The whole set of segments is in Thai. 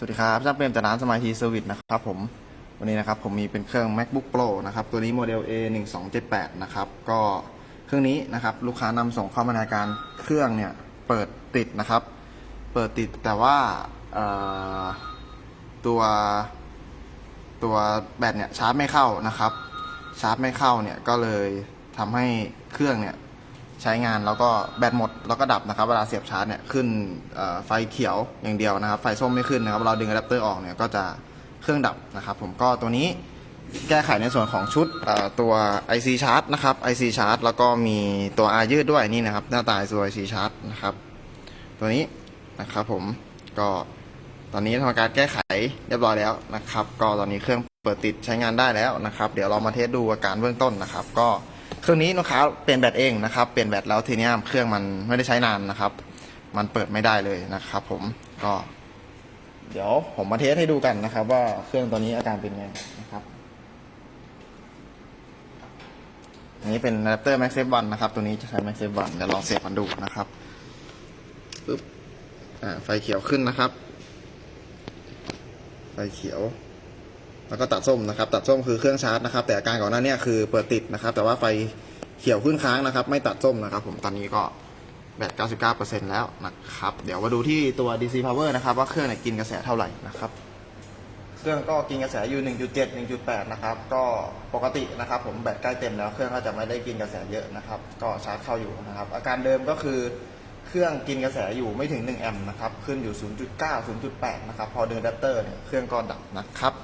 สวัสดีครับช่างเปรมจากร้านสมาธิเซอร์วิสนะครับผม วันนี้นะครับผมมีเป็นเครื่อง macbook pro นะครับ ตัวนี้โมเดล a 1 2 7 8นะครับ ก็เครื่องนี้นะครับ ลูกค้านำส่งเข้ามาในการเครื่องเนี่ย เปิดติดนะครับ เปิดติดแต่ว่าตัวตัวแบตเนี่ยชาร์จไม่เข้านะครับ ชาร์จไม่เข้าเนี่ยก็เลยทำให้เครื่องเนี่ย ใช้งานแล้วก็แบตหมดแล้วก็ดับนะครับ เวลาเสียบชาร์จเนี่ยขึ้นไฟเขียวอย่างเดียวนะครับ ไฟส้มไม่ขึ้นนะครับเราดึงอะแดปเตอร์ออกเนี่ยก็จะเครื่องดับนะครับ ผมก็ตัวนี้แก้ไขในส่วนของชุดตัว IC Charge นะครับ IC Charge แล้วก็มีตัว R ยืดด้วยนี่นะครับ หน้าตาตัว IC Charge นะครับ ตัวนี้นะครับผมก็ตอนนี้ทำการแก้ไขเรียบร้อยแล้วนะครับ ก็ตอนนี้เครื่องเปิดติดใช้งานได้แล้วนะครับ เดี๋ยวเรามาเทสดูอาการเบื้องต้นนะครับ ก็ เครื่องนี้ลูกค้าเปลี่ยนแบตเองนะครับ เปลี่ยนแบตแล้วทีนี้เครื่องมันไม่ได้ใช้นานนะครับ มันเปิดไม่ได้เลยนะครับ ผมก็ เดี๋ยวผมมาเทสให้ดูกันนะครับ ว่าเครื่องตัวนี้อาการเป็นไงนะครับ อันนี้เป็นอะแดปเตอร์ Max Safe 1นะครับ ตัวนี้จะใช้ Max Safe 1เดี๋ยวลองเสียบมันดูนะครับปึ๊บอ่าไฟเขียวขึ้นนะครับ ไฟเขียว แล้วก็ตัดส้มนะครับ ตัดส้มคือเครื่องชาร์จนะครับ แต่อาการก่อนหน้านี้คือเปิดติดนะครับ แต่ว่าไฟเขียวขึ้นค้างนะครับ ไม่ตัดส้มนะครับ ผมตอนนี้ก็แบต 99%แล้วนะครับ เดี๋ยวมาดูที่ตัว DC power นะครับ ว่าเครื่องเนี่ยกินกระแสเท่าไหร่นะครับเครื่องก็กินกระแสอยู่ 1.7 1.8 นะครับ ก็ปกตินะครับผมแบตใกล้เต็มแล้วเครื่องก็จะไม่ได้กินกระแสเยอะนะครับ ก็ชาร์จเข้าอยู่นะครับ อาการเดิมก็คือเครื่องกินกระแสอยู่ไม่ถึง 1 แอมป์นะครับ ขึ้นอยู่ 0.9 0.8 นะครับ พอเดินอะแดปเตอร์เนี่ยเครื่องก็ดับนะครับ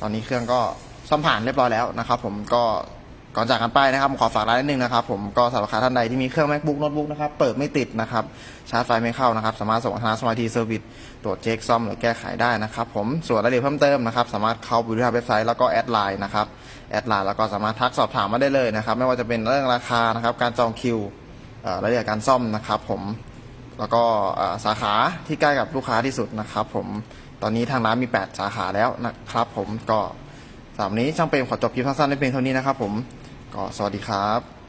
ตอนนี้เครื่องก็ซ่อมผ่านเรียบร้อยแล้วนะครับ ผมก็ก่อนจากกันไปนะครับผมขอฝากร้านนิดนึงนะครับ ผมก็สำหรับค้าท่านใดที่มีเครื่อง macbook notebook นะครับเปิดไม่ติดนะครับชาร์จไฟไม่เข้านะครับ สามารถส่งทางสมาร์ททีเซอร์วิสตรวจเช็คซ่อมหรือแก้ไขได้นะครับ ผมส่วนรายละเอียดเพิ่มเติมนะครับสามารถเข้าไปดูที่เว็บไซต์แล้วก็แอดไลน์นะครับแอดไลน์แล้วก็สามารถทักสอบถามมาได้เลยนะครับ ไม่ว่าจะเป็นเรื่องราคานะครับ การจองคิวรายละเอียดการซ่อมนะครับ ผม แล้วก็สาขาที่ใกล้กับลูกค้าที่สุดนะครับผมตอนนี้ทางร้านมี 8 สาขาแล้วนะครับผมก็สำหรับนี้ช่างเป็นขอจบคลิปสั้นๆได้เพียงเท่านี้นะครับผมก็สวัสดีครับ